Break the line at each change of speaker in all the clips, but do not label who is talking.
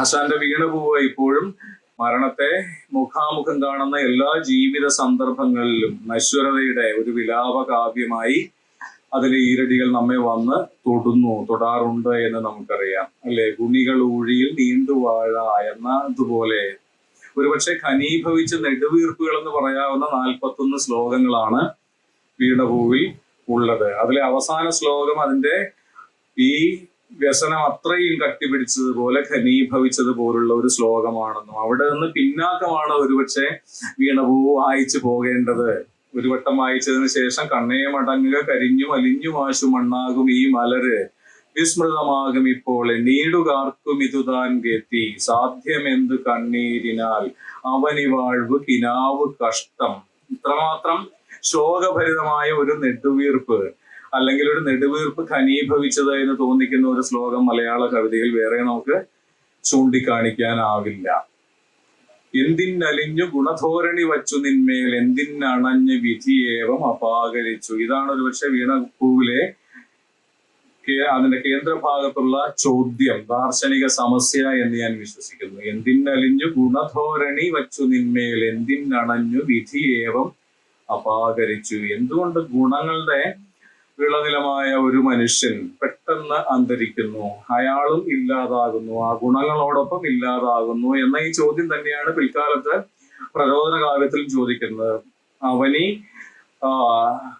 ആശാന്റെ വീണ പോവുക ഇപ്പോഴും മരണത്തെ മുഖാമുഖം കാണുന്ന എല്ലാ ജീവിത സന്ദർഭങ്ങളിലും നശ്വരതയുടെ ഒരു വിലാപ കാവ്യമായി അതിലെ ഈരടികൾ നമ്മെ വന്ന് തൊടുന്നു തൊടാറുണ്ട് എന്ന് നമുക്കറിയാം. അല്ലെ? ഗുണികൾ ഊഴിയിൽ നീണ്ടുവാഴ എന്നതുപോലെ ഒരുപക്ഷെ ഖനീഭവിച്ച നെടുവീർപ്പുകൾ എന്ന് പറയാവുന്ന നാൽപ്പത്തൊന്ന് ശ്ലോകങ്ങളാണ് വീണപൂവിൽ ഉള്ളത്. അതിലെ അവസാന ശ്ലോകം അതിന്റെ ഈ വ്യസനം അത്രയും കട്ടിപിടിച്ചതുപോലെ ഘനീഭവിച്ചതുപോലുള്ള ഒരു ശ്ലോകമാണെന്നും അവിടെ നിന്ന് പിന്നാക്കമാണ് ഒരുപക്ഷെ വീണപൂ വായിച്ചു പോകേണ്ടത്. ഒരു വട്ടം വായിച്ചതിന് ശേഷം കണ്ണയെ മടങ്ങുക കരിഞ്ഞു അലിഞ്ഞു വാശു മണ്ണാകും ഈ മലര്. വിസ്മൃതമാകും ഇപ്പോൾ നീടുകാർക്കും ഇതുതാൻ ഗതി സാധ്യമെന്തു കണ്ണീരിനാൽ? അവനി വാഴ്വ് കിനാവ് കഷ്ടം. ഇത്രമാത്രം ശോകഭരിതമായ ഒരു നെടുവീർപ്പ്. അല്ലെങ്കിൽ ഒരു നെടുവീർപ്പ് ഖനീഭവിച്ചത് എന്ന് തോന്നിക്കുന്ന ഒരു ശ്ലോകം മലയാള കവിതയിൽ വേറെ നമുക്ക് ചൂണ്ടിക്കാണിക്കാനാവില്ല. എന്തിനലിഞ്ഞു ഗുണധോരണി വച്ചു നിന്മേൽ എന്തിനണഞ്ഞ് വിധിയേവം അപാകരിച്ചു. ഇതാണ് ഒരുപക്ഷെ വീണ പൂവിലെ അതിന്റെ കേന്ദ്രഭാഗത്തുള്ള ചോദ്യം ദാർശനിക സമസ്യ എന്ന് ഞാൻ വിശ്വസിക്കുന്നു. എന്തിനലിഞ്ഞു ഗുണധോരണി വച്ചു നിന്മേൽ എന്തിനണഞ്ഞു വിധിയേവം അപാകരിച്ചു. എന്തുകൊണ്ട് ഗുണങ്ങളുടെ വിളനിലമായ ഒരു മനുഷ്യൻ പെട്ടെന്ന് അന്തരിക്കുന്നു. അയാളും ഇല്ലാതാകുന്നു. ആ ഗുണങ്ങളോടൊപ്പം ഇല്ലാതാകുന്നു എന്ന ഈ ചോദ്യം തന്നെയാണ് പിൽക്കാലത്ത് പ്രചോദന കാവ്യത്തിൽ ചോദിക്കുന്നത്. അവനി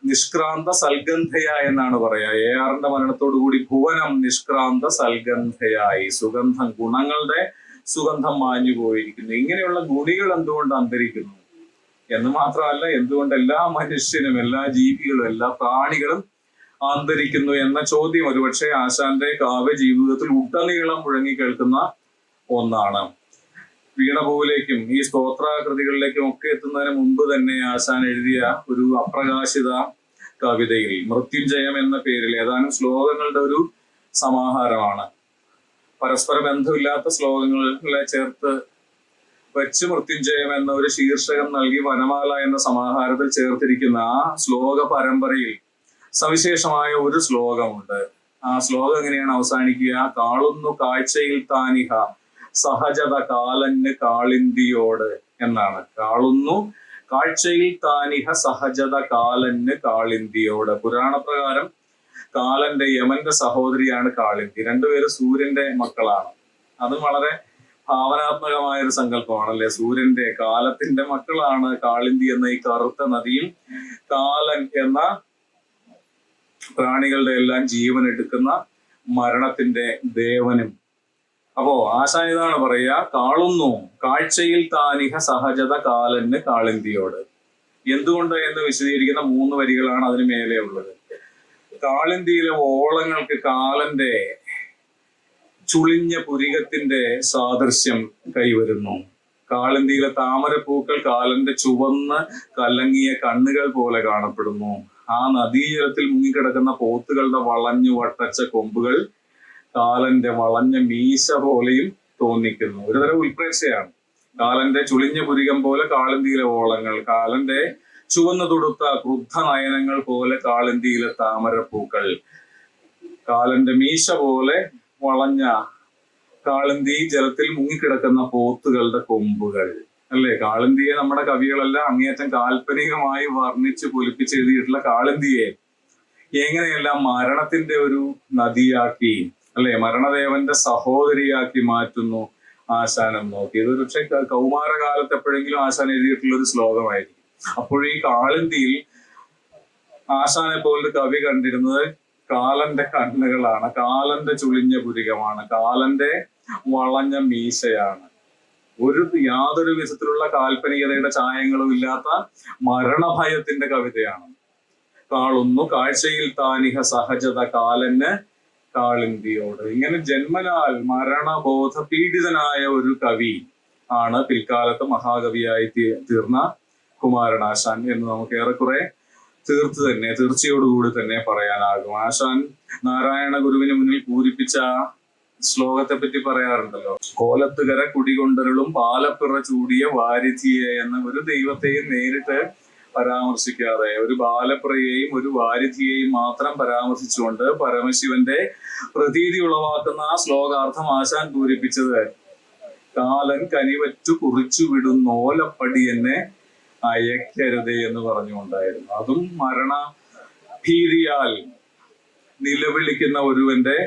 നിഷ്ക്രാന്ത സൽഗന്ധയ എന്നാണ് പറയാ. എ ആറിന്റെ മരണത്തോടുകൂടി ഭുവനം നിഷ്ക്രാന്ത സൽഗന്ധയായി. സുഗന്ധം ഗുണങ്ങളുടെ സുഗന്ധം മാഞ്ഞു പോയിരിക്കുന്നു. ഇങ്ങനെയുള്ള ഗുണികൾ എന്തുകൊണ്ട് അന്തരിക്കുന്നു? എന്ന് മാത്രമല്ല എന്തുകൊണ്ട് എല്ലാ മനുഷ്യനും എല്ലാ ജീവികളും എല്ലാ പ്രാണികളും ആന്തരിക്കുന്നു എന്ന ചോദ്യം ഒരുപക്ഷെ ആശാന്റെ കാവ്യ ജീവിതത്തിൽ ഉടനീളം മുഴങ്ങി കേൾക്കുന്ന ഒന്നാണ്. വീണപൂവിലേക്കും ഈ സ്തോത്രാകൃതികളിലേക്കും ഒക്കെ എത്തുന്നതിന് മുമ്പ് തന്നെ ആശാൻ എഴുതിയ ഒരു അപ്രകാശിത കവിതയിൽ മൃത്യുജയം എന്ന പേരിൽ ഏതാനും ശ്ലോകങ്ങളുടെ ഒരു സമാഹാരമാണ്. പരസ്പര ബന്ധമില്ലാത്ത ശ്ലോകങ്ങളെ ചേർത്ത് വെച്ച് മൃത്യുഞ്ജയം എന്ന ഒരു ശീർഷകം നൽകി വനമാല എന്ന സമാഹാരത്തിൽ ചേർത്തിരിക്കുന്ന ആ ശ്ലോക പരമ്പരയിൽ സവിശേഷമായ ഒരു ശ്ലോകമുണ്ട്. ആ ശ്ലോകം എങ്ങനെയാണ് അവസാനിക്കുക? കാളുന്നു കാഴ്ചയിൽ താനിഹ സഹജത കാലന് കാളിന്തിയോട് എന്നാണ്. കാളുന്നു കാഴ്ചയിൽ താനിഹ സഹജത കാലന് കാളിന്തിയോട് പുരാണപ്രകാരം കാലന്റെ യമന്റെ സഹോദരിയാണ് കാളിന്തി. രണ്ടുപേരും സൂര്യന്റെ മക്കളാണ്. അതും വളരെ ഭാവനാത്മകമായ ഒരു സങ്കല്പമാണ് അല്ലെ സൂര്യന്റെ കാലത്തിന്റെ മക്കളാണ് കാളിന്തി എന്ന ഈ കറുത്ത നദിയിൽ കാലൻ എന്ന പ്രാണികളുടെ എല്ലാം ജീവൻ എടുക്കുന്ന മരണത്തിന്റെ ദേവനും. അപ്പോ ആശാൻ ഇതാണ് പറയുക കാളുന്നു കാഴ്ചയിൽ താനിഹ സഹജത കാലന് കാളിന്തിയോട്. എന്തുകൊണ്ട് എന്ന് വിശദീകരിക്കുന്ന മൂന്ന് വരികളാണ് അതിന് മേലെ ഉള്ളത്. കാളിന്തിയിലെ ഓളങ്ങൾക്ക് കാലന്റെ ചുളിഞ്ഞ പുരികത്തിന്റെ സാദൃശ്യം കൈവരുന്നു. കാളിന്തിയിലെ താമരപ്പൂക്കൾ കാലന്റെ ചുവന്ന് കലങ്ങിയ കണ്ണുകൾ പോലെ കാണപ്പെടുന്നു. ആ നദീജലത്തിൽ മുങ്ങിക്കിടക്കുന്ന പോത്തുകളുടെ വളഞ്ഞു വട്ടച്ച കൊമ്പുകൾ കാലന്റെ വളഞ്ഞ മീശ പോലെയും തോന്നിക്കുന്നു. ഒരുതരം ഉൽപ്രേക്ഷയാണ്. കാലന്റെ ചുളിഞ്ഞ പുരികം പോലെ കാളിന്തിയിലെ ഓളങ്ങൾ കാലന്റെ ചുവന്നു തൊടുത്ത ക്രുദ്ധ നയനങ്ങൾ പോലെ കാളിന്തിയിലെ താമരപ്പൂക്കൾ കാലന്റെ മീശ പോലെ വളഞ്ഞ കാളിന്തി ജലത്തിൽ മുങ്ങിക്കിടക്കുന്ന പോത്തുകളുടെ കൊമ്പുകൾ. അല്ലേ? കാളന്തിയെ നമ്മുടെ കവികളെല്ലാം അങ്ങേയറ്റം കാൽപ്പനികമായി വർണിച്ച് പൊലിപ്പിച്ച് എഴുതിയിട്ടുള്ള കാളിന്തിയെ എങ്ങനെയെല്ലാം മരണത്തിന്റെ ഒരു നദിയാക്കി അല്ലെ? മരണദേവന്റെ സഹോദരിയാക്കി മാറ്റുന്നു ആശാനം നോക്കി. ഇത് പക്ഷെ കൗമാരകാലത്ത് എപ്പോഴെങ്കിലും ആശാൻ എഴുതിയിട്ടുള്ള ഒരു ശ്ലോകമായിരിക്കും. അപ്പോൾ ഈ കാളിന്തിയിൽ ആശാനെ പോലൊരു കവി കണ്ടിരുന്നത് കാലന്റെ കണ്ണുകളാണ്. കാലന്റെ ചുളിഞ്ഞ പുരികമാണ്. കാലന്റെ വളഞ്ഞ മീശയാണ്. ഒരു യാതൊരു വിധത്തിലുള്ള കാൽപ്പനികതയുടെ ചായങ്ങളും ഇല്ലാത്ത മരണഭയത്തിന്റെ കവിതയാണ്. കാളുന്നു കാഴ്ചയിൽ താനിഹ സഹജത കാലന് കാളിന്തിയോട്. ഇങ്ങനെ ജന്മനാൽ മരണബോധ പീഡിതനായ ഒരു കവി ആണ് പിൽക്കാലത്ത് മഹാകവിയായി തീർന്ന കുമാരനാശാൻ എന്ന് നമുക്ക് ഏറെക്കുറെ തീർത്ത് തന്നെ തീർച്ചയോടുകൂടി തന്നെ പറയാനാകും. ആശാൻ നാരായണ ഗുരുവിന് മുന്നിൽ പൂരിപ്പിച്ച ശ്ലോകത്തെ പറ്റി പറയാറുണ്ടല്ലോ. കോലത്തുകര കുടികൊണ്ടരുളും പാലപ്പിറ ചൂടിയ വാരിധിയെ എന്ന ഒരു ദൈവത്തെയും നേരിട്ട് പരാമർശിക്കാതെ ഒരു ബാലപ്രയെയും ഒരു വാരിധിയെയും മാത്രം പരാമർശിച്ചുകൊണ്ട് പരമശിവന്റെ പ്രതീതി ഉളവാക്കുന്ന ആ ശ്ലോകാർത്ഥം ആശാൻ പൂരിപ്പിച്ചത് കാലൻ കനിവറ്റു കുറിച്ചു വിടുന്ന ഓലപ്പടി എന്നെ അയക്കരുതേ എന്ന് പറഞ്ഞുകൊണ്ടായിരുന്നു. അതും മരണ ഭീതിയാൽ നിലവിളിക്കുന്ന ഒരുവന്റെ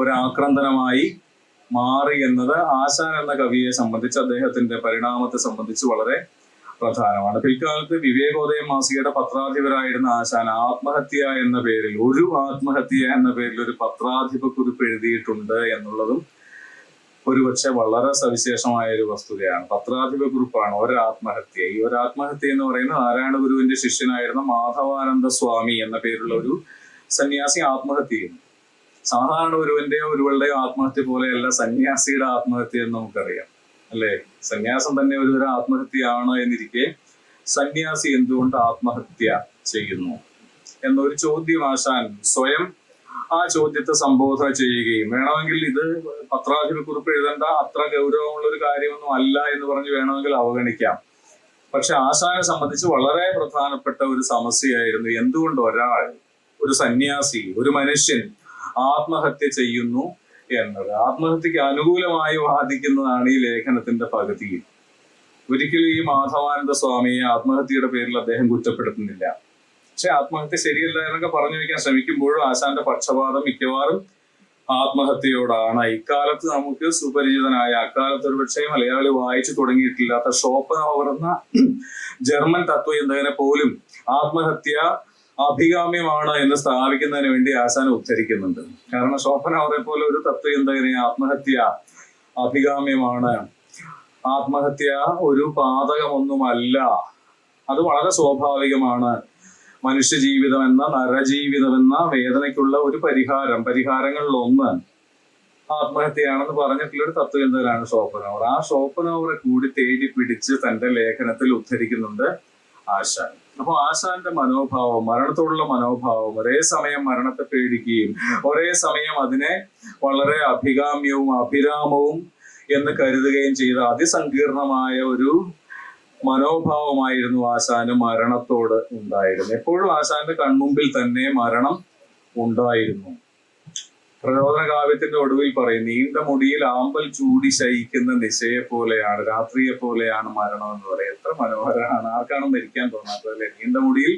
ഒരാക്രന്ദനമായി മാറി എന്നത് ആശാൻ എന്ന കവിയെ സംബന്ധിച്ച് അദ്ദേഹത്തിന്റെ പരിണാമത്തെ സംബന്ധിച്ച് വളരെ പ്രധാനമാണ്. പിൽക്കാലത്ത് വിവേകോദയം മാസികയുടെ പത്രാധിപരായിരുന്ന ആശാൻ ആത്മഹത്യ എന്ന പേരിൽ ഒരു ആത്മഹത്യ എന്ന പേരിൽ ഒരു പത്രാധിപ കുറിപ്പ് എഴുതിയിട്ടുണ്ട് എന്നുള്ളതും ഒരുപക്ഷെ വളരെ സവിശേഷമായ ഒരു വസ്തുതയാണ്. പത്രാധിപ കുറിപ്പാണ് ഒരാത്മഹത്യ. ഈ ഒരാത്മഹത്യ എന്ന് പറയുന്നത് നാരായണ ഗുരുവിന്റെ ശിഷ്യനായിരുന്ന മാധവാനന്ദ സ്വാമി എന്ന പേരുള്ള ഒരു സന്യാസി ആത്മഹത്യ ചെയ്യുന്നു. സാധാരണ ഒരുവന്റെയോ ഒരുവളുടെയോ ആത്മഹത്യ പോലെയല്ല സന്യാസിയുടെ ആത്മഹത്യ എന്ന് നമുക്കറിയാം. അല്ലേ? സന്യാസം തന്നെ ഒരു തരം ആത്മഹത്യയാണ് എന്നിരിക്കെ സന്യാസി എന്തുകൊണ്ട് ആത്മഹത്യ ചെയ്യുന്നു? എന്നൊരു ചോദ്യം ആശാൻ സ്വയം ആ ചോദ്യത്തെ സംബോധന ചെയ്യുകയും വേണമെങ്കിൽ ഇത് പത്രാധിപക്കുറിപ്പ് എഴുതേണ്ട അത്ര ഗൗരവമുള്ള ഒരു കാര്യമൊന്നും അല്ല എന്ന് പറഞ്ഞ് വേണമെങ്കിൽ അവഗണിക്കാം. പക്ഷെ ആശാനെ സംബന്ധിച്ച് വളരെ പ്രധാനപ്പെട്ട ഒരു സമസ്യയായിരുന്നു എന്തുകൊണ്ട് ഒരാൾ ഒരു സന്യാസി ഒരു മനുഷ്യൻ ആത്മഹത്യ ചെയ്യുന്നു എന്നത്. ആത്മഹത്യക്ക് അനുകൂലമായി വാദിക്കുന്നതാണ് ഈ ലേഖനത്തിന്റെ പകുതി. ഒരിക്കലും ഈ മാധവാനന്ദ സ്വാമിയെ ആത്മഹത്യയുടെ പേരിൽ അദ്ദേഹം കുറ്റപ്പെടുത്തുന്നില്ല. പക്ഷെ ആത്മഹത്യ ശരിയല്ല എന്നൊക്കെ പറഞ്ഞു വയ്ക്കാൻ ശ്രമിക്കുമ്പോഴും ആശാന്റെ പക്ഷപാതം മിക്കവാറും ആത്മഹത്യയോടാണ്. ഇക്കാലത്ത് നമുക്ക് സുപരിചിതനായ അക്കാലത്ത് ഒരുപക്ഷെ മലയാളി വായിച്ചു തുടങ്ങിയിട്ടില്ലാത്ത ഷോപ്പ് എന്ന ജർമ്മൻ തത്വചിന്തകനെ പോലും ആത്മഹത്യ അഭികാമ്യമാണ് എന്ന് സ്ഥാപിക്കുന്നതിന് വേണ്ടി ആശാൻ ഉദ്ധരിക്കുന്നുണ്ട്. കാരണം ശോഭന പോലെ ഒരു തത്വചിന്തകനെ ആത്മഹത്യ അഭികാമ്യമാണ്. ആത്മഹത്യ ഒരു പാതകമൊന്നുമല്ല. അത് വളരെ സ്വാഭാവികമാണ്. മനുഷ്യ ജീവിതം എന്ന നരജീവിതം എന്ന വേദനയ്ക്കുള്ള ഒരു പരിഹാരം പരിഹാരങ്ങളിൽ ഒന്ന് ആത്മഹത്യയാണെന്ന് പറഞ്ഞിട്ടുള്ള ഒരു തത്വചിന്തകനാണ് ഷോപ്പനോവർ ആ ഷോപ്പനോവറെ കൂടി തേടി പിടിച്ച് തന്റെ ലേഖനത്തിൽ ഉദ്ധരിക്കുന്നുണ്ട് ആശാൻ അപ്പൊ ആശാന്റെ മനോഭാവം മരണത്തോടുള്ള മനോഭാവം ഒരേ സമയം മരണത്തെ പേടിക്കുകയും ഒരേ സമയം അതിനെ വളരെ അഭികാമ്യവും അഭിരാമവും എന്ന് കരുതുകയും ചെയ്ത അതിസങ്കീർണമായ ഒരു മനോഭാവമായിരുന്നു ആശാന് മരണത്തോട് ഉണ്ടായിരുന്നത്. എപ്പോഴും ആശാന്റെ കൺമുമ്പിൽ തന്നെ മരണം ഉണ്ടായിരുന്നു. പ്രചോദന കാവ്യത്തിന്റെ ഒടുവിൽ പറയും നീണ്ട മുടിയിൽ ആമ്പൽ ചൂടി ശയിക്കുന്ന നിശയെ പോലെയാണ് രാത്രിയെ പോലെയാണ് മരണം എന്ന് പറയും എത്ര മനോഹരമാണ്. ആർക്കാണ് മരിക്കാൻ തോന്നാത്തത് അല്ലെ? നീണ്ട മുടിയിൽ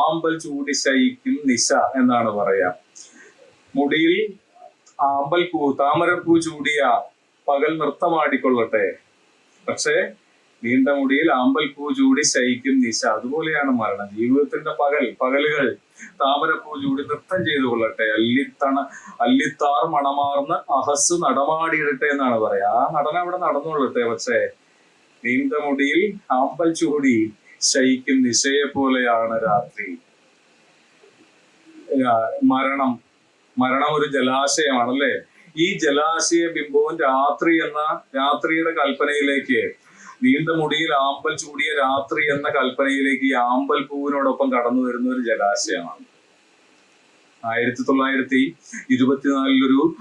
ആമ്പൽ ചൂടി ശയിക്കും നിശ എന്നാണ് പറയാ. മുടിയിൽ ആമ്പൽ പൂ താമരപ്പൂ ചൂടിയ പകൽ നൃത്തമാടിക്കൊള്ളട്ടെ പക്ഷേ നീണ്ട മുടിയിൽ ആമ്പൽ പൂ ചൂടി ശയിക്കും നിശ. അതുപോലെയാണ് മരണം. ജീവിതത്തിന്റെ പകൽ പകലുകൾ താമരപ്പൂ ചൂടി നൃത്തം ചെയ്തു കൊള്ളട്ടെ. അല്ലിത്തണ അല്ലിത്താർ മണമാർന്ന് അഹസ് നടമാടിയിടട്ടെ എന്നാണ് പറയാ ആ നടന അവിടെ നടന്നുകൊള്ളട്ടെ പക്ഷേ നീണ്ട മുടിയിൽ ആമ്പൽ ചൂടി ശയിക്കും നിശയെ പോലെയാണ് രാത്രി മരണം. മരണം ഒരു ജലാശയമാണല്ലേ? ഈ ജലാശയ ബിംബവും രാത്രി എന്ന രാത്രിയുടെ കൽപ്പനയിലേക്ക് നീണ്ട മുടിയിൽ ആമ്പൽ ചൂടിയ രാത്രി എന്ന കൽപ്പനയിലേക്ക് ഈ ആമ്പൽ പൂവിനോടൊപ്പം കടന്നു വരുന്ന ഒരു ജലാശയമാണ്. ആയിരത്തി തൊള്ളായിരത്തി ഇരുപത്തിനാലിലൊരു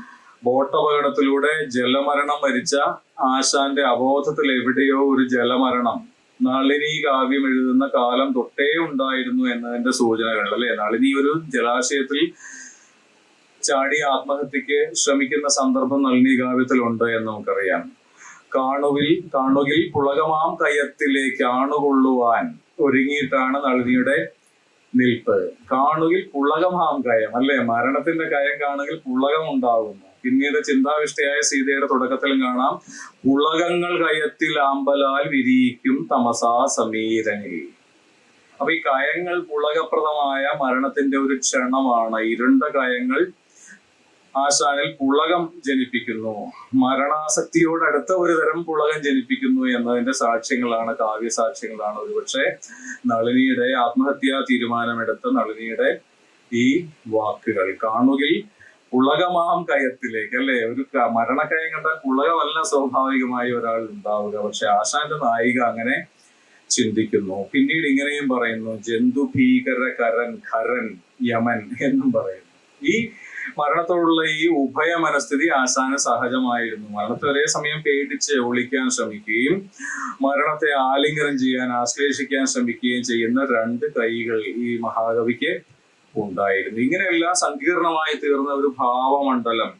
ബോട്ടപകടത്തിലൂടെ ജലമരണം മരിച്ച ആശാന്റെ അബോധത്തിൽ എവിടെയോ ഒരു ജലമരണം നളിനി കാവ്യം എഴുതുന്ന കാലം തൊട്ടേ ഉണ്ടായിരുന്നു എന്നതിന്റെ സൂചനകൾ അല്ലെ? നളിനി ഒരു ജലാശയത്തിൽ ചാടി ആത്മഹത്യക്ക് ശ്രമിക്കുന്ന സന്ദർഭം നളിനി കാവ്യത്തിലുണ്ട് എന്ന് നമുക്കറിയാം. കാണുവിൽ കാണുകിൽ പുളകമാം കയത്തിലേക്ക് ആണുകൊള്ളുവാൻ ഒരുങ്ങിയിട്ടാണ് നളിനിയുടെ നിൽപ്പ്. കാണുകിൽ പുളകമാം കയം അല്ലെ? മരണത്തിന്റെ കയം കാണുകിൽ പുളകം ഉണ്ടാകുന്നു പിന്നീട് ചിന്താവിഷ്ടയായ സീതയുടെ തുടക്കത്തിലും കാണാം പുളകങ്ങൾ കയത്തിൽ ആമ്പലാൽ വിരിയിക്കും തമസാ സമീരനിൽ. അപ്പൊ ഈ കയങ്ങൾ പുളകപ്രദമായ മരണത്തിന്റെ ഒരു ക്ഷണമാണ്. ഇരുണ്ട കയങ്ങൾ ആശാനിൽ പുളകം ജനിപ്പിക്കുന്നു. മരണാസക്തിയോടടുത്ത ഒരു തരം പുളകം ജനിപ്പിക്കുന്നു എന്നതിന്റെ സാക്ഷ്യങ്ങളാണ് കാവ്യ സാക്ഷ്യങ്ങളാണ് ഒരുപക്ഷെ നളിനിയുടെ ആത്മഹത്യാ തീരുമാനമെടുത്ത നളിനിയുടെ ഈ വാക്കുകൾ. കാണുകിൽ പുളകമാം കയത്തിലേക്ക് അല്ലെ? ഒരു മരണക്കയം കണ്ടാൽ പുളകമല്ല സ്വാഭാവികമായി ഒരാൾ ഉണ്ടാവുക. പക്ഷെ ആശാന്റെ നായിക അങ്ങനെ ചിന്തിക്കുന്നു. പിന്നീട് ഇങ്ങനെയും പറയുന്നു ജന്തു ഭീകര കരൻ ഖരൻ യമൻ എന്നും പറയുന്നു. ഈ മരണത്തോടുള്ള ഈ ഉഭയ മനസ്ഥിതി ആശാന സഹജമായിരുന്നു മരണത്തെ ഒരേ സമയം പേടിച്ച് ഒളിക്കാൻ ശ്രമിക്കുകയും മരണത്തെ ആലിംഗനം ചെയ്യാൻ ആശ്ലേഷിക്കാൻ ശ്രമിക്കുകയും ചെയ്യുന്ന രണ്ട് കൈകൾ ഈ മഹാകവിക്ക് ഉണ്ടായിരുന്നു. ഇങ്ങനെയെല്ലാം സങ്കീർണമായി തീർന്ന ഒരു ഭാവമണ്ഡലം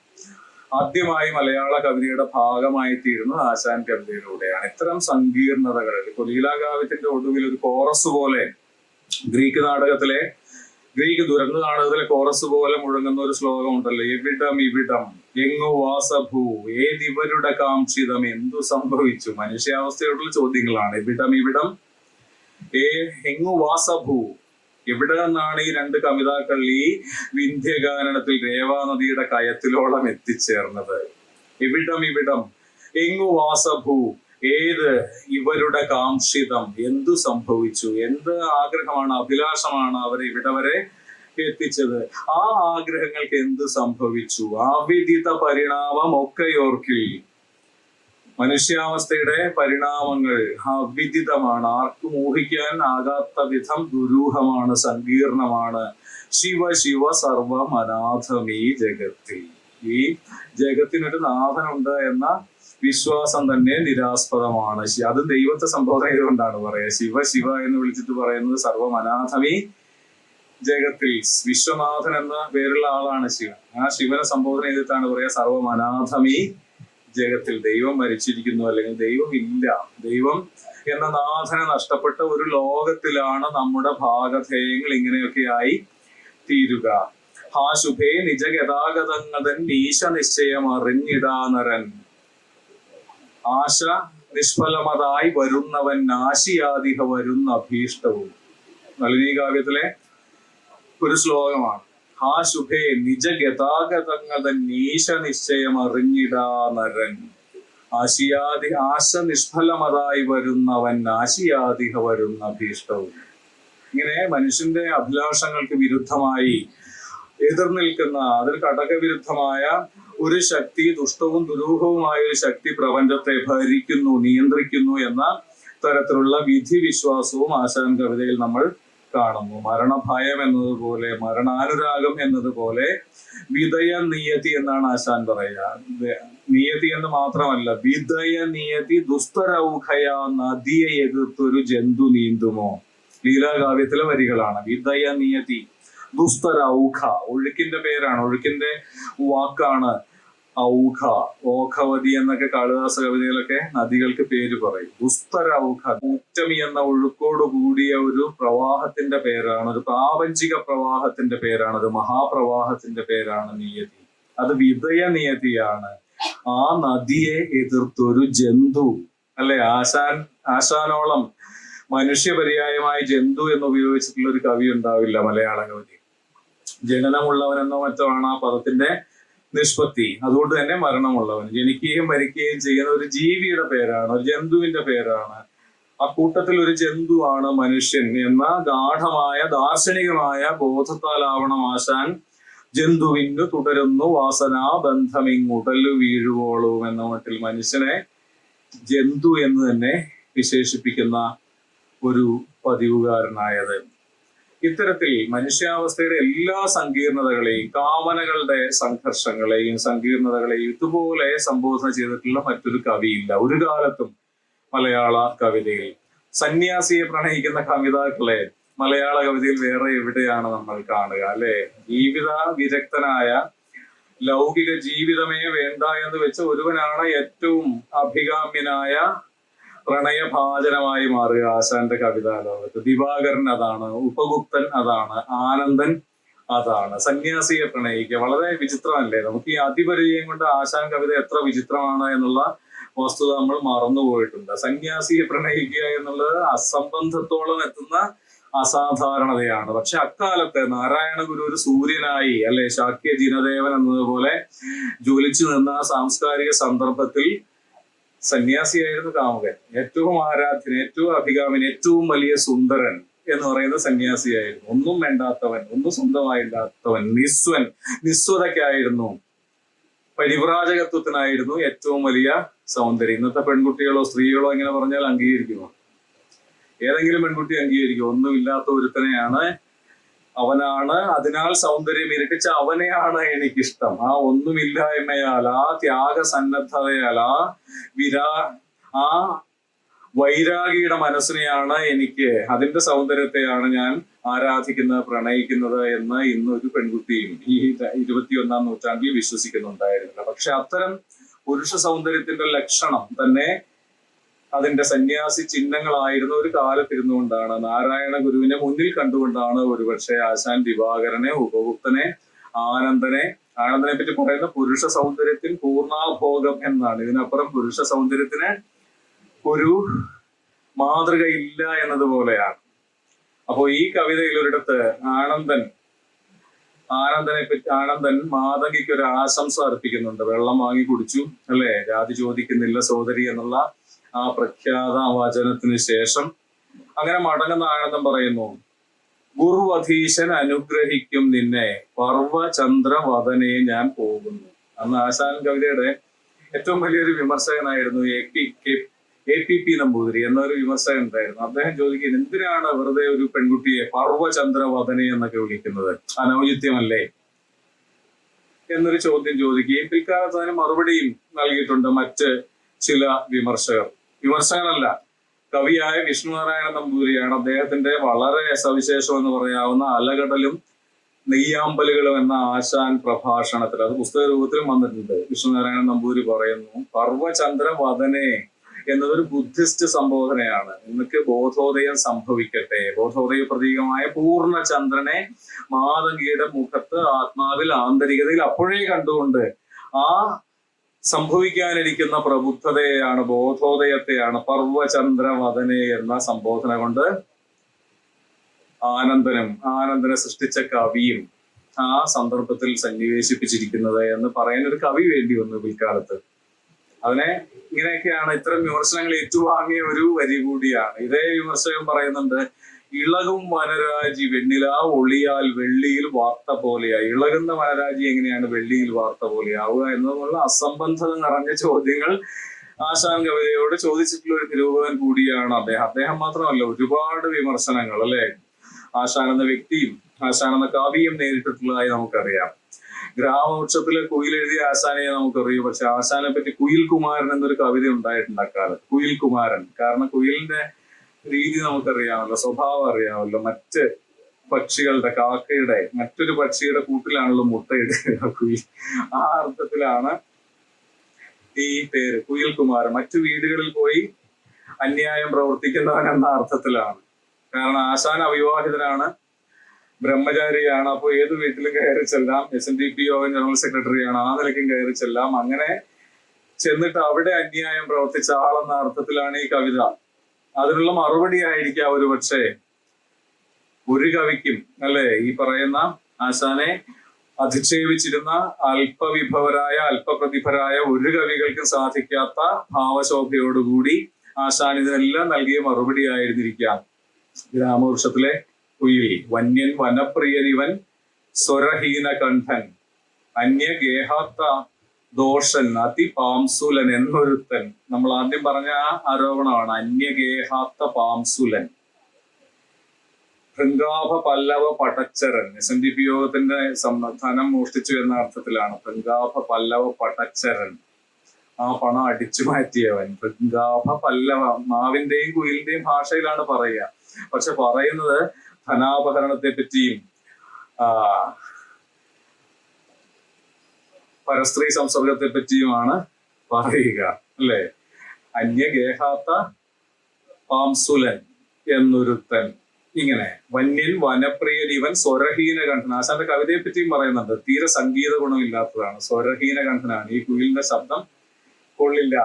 ആദ്യമായി മലയാള കവിതയുടെ ഭാഗമായി തീരുന്നത് ആശാൻ കവിതയിലൂടെയാണ് ഇത്തരം സങ്കീർണതകൾ ഇപ്പോൾ ലീലാകാവ്യത്തിന്റെ ഒടുവിൽ ഒരു കോറസ് പോലെ ഗ്രീക്ക് നാടകത്തിലെ ഗ്രീക്ക് ദുരന്ത നാടകത്തിലെ കോറസ് പോലെ മുഴങ്ങുന്ന ഒരു ശ്ലോകം ഉണ്ടല്ലോ. എവിടം ഇവിടം എങ്ങു വാസഭൂ ഏതിവരുടെ കാംക്ഷിതം എന്തു സംഭവിച്ചു? മനുഷ്യാവസ്ഥയോടുള്ള ചോദ്യങ്ങളാണ്. എവിടം ഇവിടം ഏ എങ്ങു വാസഭൂ എവിടെ നിന്നാണ് ഈ രണ്ട് കവിതാക്കൾ ഈ വിന്ധ്യഗാനത്തിൽ രേവാനദിയുടെ കയത്തിലോളം എത്തിച്ചേർന്നത്? ഇവിടം ഇവിടം എങ്ങു വാസഭൂ ഏത് ഇവരുടെ കാംക്ഷിതം? എന്തു സംഭവിച്ചു? എന്ത് ആഗ്രഹമാണ് അഭിലാഷമാണ് അവർ ഇവിടെ വരെ എത്തിച്ചത്? ആ ആഗ്രഹങ്ങൾക്ക് എന്ത് സംഭവിച്ചു? അവിദിത പരിണാമം ഒക്കെ ഓർക്കിൽ മനുഷ്യാവസ്ഥയുടെ പരിണാമങ്ങൾ അവിദിതമാണ്. ആർക്കും ഊഹിക്കാൻ ആകാത്ത വിധം ദുരൂഹമാണ് സങ്കീർണമാണ്. ശിവ ശിവ സർവം അനാഥമീ ജഗത്തിൽ. ഈ ജഗത്തിനൊരു നാഥനുണ്ട് എന്ന വിശ്വാസം തന്നെ നിരാസ്പദമാണ്. അത് ദൈവത്തെ സംബോധന ചെയ്തുകൊണ്ടാണ് പറയുക. ശിവ ശിവ എന്ന് വിളിച്ചിട്ട് പറയുന്നത് സർവമനാഥമി ജഗത്തിൽ. വിശ്വനാഥൻ എന്ന പേരുള്ള ആളാണ് ശിവൻ. ആ ശിവനെ സംബോധന ചെയ്തിട്ടാണ് പറയുക സർവമനാഥമി ജഗത്തിൽ. ദൈവം മരിച്ചിരിക്കുന്നു അല്ലെങ്കിൽ ദൈവം ഇല്ല. ദൈവം എന്ന നാഥനെ നഷ്ടപ്പെട്ട ഒരു ലോകത്തിലാണ് നമ്മുടെ ഭാഗധേയങ്ങൾ ഇങ്ങനെയൊക്കെ ആയി തീരുക. ഹാ ശുഭേ നിജ ഗതാഗതങ്ങതൻ ഈശ നിശ്ചയം അറിഞ്ഞിടാനരൻ. ആശ നിഷ്ഫലമതായി വരുന്നവൻ നാശിയാതിഹ വരുന്ന അഭീഷ്ടവും. നളിനി കാവ്യത്തിലെ ഒരു ശ്ലോകമാണ്. ആ ശുഭേ നിജ ഗതാഗതങ്ങളുടെ നീശ നിശ്ചയം അറിഞ്ഞിടാ നരൻ. ആശിയാതി ആശ നിഷ്ഫലമതായി വരുന്നവൻ നാശിയാതിഹ വരുന്ന ഭീഷ്ടവും ഇങ്ങനെ മനുഷ്യന്റെ അഭിലാഷങ്ങൾക്ക് വിരുദ്ധമായി എതിർ നിൽക്കുന്ന അതിൽ ഘടകവിരുദ്ധമായ ഒരു ശക്തി ദുഷ്ടവും ദുരൂഹവുമായ ഒരു ശക്തി പ്രപഞ്ചത്തെ ഭരിക്കുന്നു നിയന്ത്രിക്കുന്നു എന്ന തരത്തിലുള്ള വിധി വിശ്വാസവും ആശാൻ കവിതയിൽ നമ്മൾ കാണുന്നു. മരണഭയം എന്നതുപോലെ മരണാനുരാഗം എന്നതുപോലെ വിതയ നിയതി എന്നാണ് ആശാൻ പറയുക. നിയതി എന്ന് മാത്രമല്ല വിതയ നിയതി ദുസ്തരൗഖയ നദിയെ എതിർത്തൊരു ജന്തു നീന്തുമോ? ലീലാകാവ്യത്തിലെ വരികളാണ്. വിതയ നിയതി ദുസ്തരൗഖ ഒഴുക്കിന്റെ പേരാണ്. ഒഴുക്കിന്റെ വാക്കാണ് ഔഖ. ഓഖവതി എന്നൊക്കെ കാളിദാസ കവിതയിലൊക്കെ നദികൾക്ക് പേര് പറയും. ദുസ്തരൗഖ ഊറ്റമി എന്ന ഒഴുക്കോട് കൂടിയ ഒരു പ്രവാഹത്തിന്റെ പേരാണ്. ഒരു പ്രാപഞ്ചിക പ്രവാഹത്തിന്റെ പേരാണ്. ഒരു മഹാപ്രവാഹത്തിന്റെ പേരാണ് നിയതി. അത് വിതയ നിയതിയാണ്. ആ നദിയെ എതിർത്തൊരു ജന്തു. അല്ലെ? ആശാൻ ആശാനോളം മനുഷ്യപര്യായമായ ജന്തു എന്ന് ഉപയോഗിച്ചിട്ടുള്ള ഒരു കവി ഉണ്ടാവില്ല മലയാള കവിത ജനനമുള്ളവനെന്നോ മറ്റോ ആണ് ആ പദത്തിന്റെ നിഷ്പത്തി. അതുകൊണ്ട് തന്നെ മരണമുള്ളവൻ. ജനിക്കുകയും മരിക്കുകയും ചെയ്യുന്ന ഒരു ജീവിയുടെ പേരാണ് ഒരു ജന്തുവിന്റെ പേരാണ്. ആ കൂട്ടത്തിൽ ഒരു ജന്തുവാണ് മനുഷ്യൻ എന്ന ഗാഠമായ ദാർശനികമായ ബോധത്താലാവണം ആശാൻ ജന്തുവിന് തുടരുന്നു. വാസനാ ബന്ധമിങ്ങുടലു വീഴുവോളും എന്ന മട്ടിൽ മനുഷ്യനെ ജന്തു എന്ന് തന്നെ വിശേഷിപ്പിക്കുന്ന ഒരു പതിവുകാരനായത്. ഇത്തരത്തിൽ മനുഷ്യാവസ്ഥയുടെ എല്ലാ സങ്കീർണതകളെയും കാമനകളുടെ സംഘർഷങ്ങളെയും സങ്കീർണതകളെയും ഇതുപോലെ സംബോധന ചെയ്തിട്ടുള്ള മറ്റൊരു കവിയില്ല. ഒരു കാലത്തും മലയാള കവിതയിൽ സന്യാസിയെ പ്രണയിക്കുന്ന കവിതാക്കളെ മലയാള കവിതയിൽ വേറെ എവിടെയാണ് നമ്മൾ കാണുക അല്ലെ? ജീവിത വിരക്തനായ ലൗകിക ജീവിതമേ വേണ്ട എന്ന് വെച്ച ഒരുവനാണ് ഏറ്റവും അഭികാമ്യനായ പ്രണയഭാചനമായി മാറുക. ആശാന്റെ കവിതാ ലോകത്ത്. ദിവാകരൻ അതാണ് ഉപഗുപ്തൻ അതാണ് ആനന്ദൻ അതാണ്. സന്യാസിയെ പ്രണയിക്കുക. വളരെ വിചിത്രമല്ലേ? നമുക്ക് ഈ അതിപരിചയം കൊണ്ട് ആശാൻ കവിത എത്ര വിചിത്രമാണ് എന്നുള്ള വസ്തുത നമ്മൾ മറന്നുപോയിട്ടുണ്ട്. സന്യാസിയെ പ്രണയിക്കുക എന്നുള്ളത് അസംബന്ധത്തോളം എത്തുന്ന അസാധാരണതയാണ്. പക്ഷെ അക്കാലത്തെ നാരായണ ഗുരു ഒരു സൂര്യനായി അല്ലെ? ശാക്യ ജിനദേവൻ എന്നതുപോലെ ജ്വലിച്ചു നിന്ന സാംസ്കാരിക സന്ദർഭത്തിൽ സന്യാസിയായിരുന്നു കാമുകൻ ഏറ്റവും ആരാധ്യൻ ഏറ്റവും അഭികാമൻ ഏറ്റവും വലിയ സുന്ദരൻ എന്ന് പറയുന്ന സന്യാസിയായിരുന്നു. ഒന്നും വേണ്ടാത്തവൻ ഒന്നും സ്വന്തമായില്ലാത്തവൻ നിസ്വൻ നിസ്വതയ്ക്കായിരുന്നു. പരിവ്രാജകത്വത്തിനായിരുന്നു ഏറ്റവും വലിയ സൗന്ദര്യം. ഇന്നത്തെ പെൺകുട്ടികളോ സ്ത്രീകളോ ഇങ്ങനെ പറഞ്ഞാൽ അംഗീകരിക്കുമോ? ഏതെങ്കിലും പെൺകുട്ടി അംഗീകരിക്കും ഒന്നുമില്ലാത്ത ഒരുത്തനെയാണ് അവനാണ് അതിനാൽ സൗന്ദര്യം ഇരട്ടിച്ച അവനെയാണ് എനിക്കിഷ്ടം. ആ ഒന്നുമില്ലായ്മയാൽ ആ ത്യാഗസന്നദ്ധതയാൽ ആ വിരാ ആ വൈരാഗിയുടെ മനസ്സിനെയാണ് എനിക്ക് അതിന്റെ സൗന്ദര്യത്തെയാണ് ഞാൻ ആരാധിക്കുന്നത് പ്രണയിക്കുന്നത് എന്ന് ഇന്ന് ഒരു പെൺകുട്ടിയും ഈ ഇരുപത്തിയൊന്നാം നൂറ്റാണ്ടിൽ വിശ്വസിക്കുന്നുണ്ടായിരുന്നില്ല. പക്ഷെ അത്തരം പുരുഷ സൗന്ദര്യത്തിന്റെ ലക്ഷണം തന്നെ അതിന്റെ സന്യാസി ചിഹ്നങ്ങളായിരുന്ന ഒരു കാലത്തിരുന്നുകൊണ്ടാണ് നാരായണ ഗുരുവിനെ മുന്നിൽ കണ്ടുകൊണ്ടാണ് ഒരുപക്ഷെ ആശാൻ ദിവാകരനെ ഉപഭുക്തനെ ആനന്ദനെ ആനന്ദനെ പറ്റി പറയുന്ന പുരുഷ സൗന്ദര്യത്തിൽ പൂർണാഭോഗം എന്നാണ്. ഇതിനപ്പുറം പുരുഷ സൗന്ദര്യത്തിന് ഒരു മാതൃക ഇല്ല എന്നതുപോലെയാണ്. അപ്പോ ഈ കവിതയിൽ ഒരിടത്ത് ആനന്ദൻ ആനന്ദനെ പറ്റി ആനന്ദൻ മാതങ്കിക്ക് ഒരു ആശംസ അർപ്പിക്കുന്നുണ്ട്. വെള്ളം വാങ്ങി കുടിച്ചു അല്ലെ? ജാതി ചോദിക്കുന്നില്ല സോദരി എന്നുള്ള ആ പ്രഖ്യാത വചനത്തിന് ശേഷം അങ്ങനെ മടങ്ങുന്ന ആനന്ദം പറയുന്നു. ഗുർവധീശൻ അനുഗ്രഹിക്കും നിന്നെ പർവചന്ദ്രവദനെ ഞാൻ പോകുന്നു. അന്ന് ആശാൻ കവിതയുടെ ഏറ്റവും വലിയൊരു വിമർശകനായിരുന്നു A P K A P P Namboothiri എന്നൊരു വിമർശകൻ ഉണ്ടായിരുന്നു. അദ്ദേഹം ചോദിക്കുന്നത് എന്തിനാണ് വെറുതെ ഒരു പെൺകുട്ടിയെ പർവചന്ദ്രവദനെ എന്നൊക്കെ വിളിക്കുന്നത്? അനൗചിത്യമല്ലേ? എന്നൊരു ചോദ്യം ചോദിക്കുകയും പിൽക്കാലത്ത് അതിന് മറുപടിയും നൽകിയിട്ടുണ്ട് മറ്റ് ചില വിമർശകർ. വിമർശകനല്ല. കവിയായ വിഷ്ണുനാരായണ നമ്പൂതിരിയാണ് അദ്ദേഹത്തിന്റെ വളരെ സവിശേഷം എന്ന് പറയാവുന്ന അലകടലും നെയ്യാമ്പലുകളും എന്ന ആശാൻ പ്രഭാഷണത്തിൽ. അത് പുസ്തക രൂപത്തിലും വന്നിട്ടുണ്ട്. വിഷ്ണുനാരായണ നമ്പൂതിരി പറയുന്നു പർവചന്ദ്ര വദനെ എന്നതൊരു ബുദ്ധിസ്റ്റ് സംബോധനയാണ്. നിനക്ക് ബോധോദയം സംഭവിക്കട്ടെ. ബോധോദയ പ്രതീകമായ പൂർണ ചന്ദ്രനെ മാതങ്കിയുടെ മുഖത്ത് ആത്മാവിൽ ആന്തരികതയിൽ അപ്പോഴേ കണ്ടുകൊണ്ട് ആ സംഭവിക്കാനിരിക്കുന്ന പ്രബുദ്ധതയെയാണ് ബോധോദയത്തെയാണ് പർവചന്ദ്രവദനെ എന്ന സംബോധന കൊണ്ട് ആനന്ദനും ആനന്ദനെ സൃഷ്ടിച്ച കവിയും ആ സന്ദർഭത്തിൽ സന്നിവേശിപ്പിച്ചിരിക്കുന്നത് എന്ന് പറയാൻ ഒരു കവി വേണ്ടി വന്നു പിൽക്കാലത്ത്. അതിനെ ഇങ്ങനെയൊക്കെയാണ് ഇത്തരം വിമർശനങ്ങൾ ഏറ്റുവാങ്ങിയ ഒരു വരി കൂടിയാണ്. ഇതേ വിമർശകൻ പറയുന്നുണ്ട് ഇളകും വനരാജി വെണ്ണില ഒളിയാൽ വെള്ളിയിൽ വാർത്ത പോലെയാ. ഇളകുന്ന വനരാജി എങ്ങനെയാണ് വെള്ളിയിൽ വാർത്ത പോലെയാവുക എന്നതുമുള്ള അസംബന്ധത നിറഞ്ഞ ചോദ്യങ്ങൾ ആശാൻ കവിതയോട് ചോദിച്ചിട്ടുള്ള ഒരു നിരൂപകൻ കൂടിയാണ് അദ്ദേഹം. അദ്ദേഹം മാത്രമല്ല ഒരുപാട് വിമർശനങ്ങൾ അല്ലെ? ആശാൻ എന്ന വ്യക്തിയും ആശാൻ എന്ന കാവ്യം നേരിട്ടിട്ടുള്ളതായി നമുക്കറിയാം. ഗ്രാമവൃക്ഷത്തിലെ കുയിൽ എഴുതിയ ആശാനെ നമുക്കറിയാം. പക്ഷെ ആശാനെ പറ്റി കുയിൽ കുമാരൻ എന്നൊരു കവിത ഉണ്ടായിട്ടുണ്ട് അക്കാലത്ത്. കുയിൽ കുമാരൻ. കാരണം കുയിലിന്റെ രീതി നമുക്കറിയാമല്ലോ സ്വഭാവം അറിയാമല്ലോ. മറ്റ് പക്ഷികളുടെ കാക്കയുടെ മറ്റൊരു പക്ഷിയുടെ കൂട്ടിലാണല്ലോ മുട്ടയിടുക കുയിൽ ആ അർത്ഥത്തിലാണ് ഈ പേര്. കുയിൽ കുമാരൻ മറ്റു വീടുകളിൽ പോയി അന്യായം പ്രവർത്തിക്കുന്നവൻ എന്ന അർത്ഥത്തിലാണ്. കാരണം ആശാൻ അവിവാഹിതനാണ് ബ്രഹ്മചാരിയാണ്. അപ്പോൾ ഏത് വീട്ടിലും കയറി ചെല്ലാം എസ് എൻ ഡി പി യോഗം ജനറൽ സെക്രട്ടറിയാണ് ആ നിലയ്ക്കും കയറി ചെല്ലാം. അങ്ങനെ ചെന്നിട്ട് അവിടെ അന്യായം പ്രവർത്തിച്ച ആളെന്ന അർത്ഥത്തിലാണ് ഈ കവിത. അതിനുള്ള മറുപടി ആയിരിക്കാം ഒരു പക്ഷേ ഒരു കവിക്കും അല്ലെ? ഈ പറയുന്ന ആശാനെ അധിക്ഷേപിച്ചിരുന്ന അല്പവിഭവരായ അല്പപ്രതിഭരായ ഒരു കവികൾക്കും സാധിക്കാത്ത ഭാവശോഭയോടുകൂടി ആശാൻ ഇതിനെല്ലാം നൽകിയ മറുപടി ആയിരുന്നിരിക്കാം. ഗ്രാമവൃക്ഷത്തിലെ കുയിൽ വന്യൻ വനപ്രിയനിവൻ സ്വരഹീന കണ്ഠൻ അന്യഗേഹാത്ത ദോഷൻ അതിപാംസുലൻ എന്നൊരുത്തൻ. നമ്മൾ ആദ്യം പറഞ്ഞ ആ ആരോപണമാണ് അന്യഗേഹാത്ത പാംസുലൻ. ഭൃങ്കാഭ പല്ലവ പടച്ചരൻ. എസ് എൻ ഡി പി യോഗത്തിന്റെ ധനം മോഷ്ടിച്ചു എന്ന അർത്ഥത്തിലാണ്. ഭൃങ്കാഭ പല്ലവ പടച്ചരൻ. ആ പണം അടിച്ചു മാറ്റിയവൻ. ഭൃങ്കാഭ പല്ലവ മാവിന്റെയും കുയിലിന്റെയും ഭാഷയിലാണ് പറയുക. പക്ഷെ പറയുന്നത് ധനാപഹരണത്തെ പറ്റിയും ആ പരസ്ത്രീ സംസർഗത്തെ പറ്റിയുമാണ് പറയുക അല്ലെ? അന്യഗേഹാത്ത പാംസുലൻ എന്നൊരുത്തൻ. ഇങ്ങനെ വന്യൻ വനപ്രിയൻ ഇവൻ സ്വരഹീന കണ്ഠൻ ആശാന്റെ കവിതയെ പറ്റിയും പറയുന്നുണ്ട്. തീരെ സംഗീത ഗുണമില്ലാത്തതാണ്. സ്വരഹീന കണ്ഠനാണ് ഈ കുയിലിന്റെ ശബ്ദം കൊള്ളില്ല.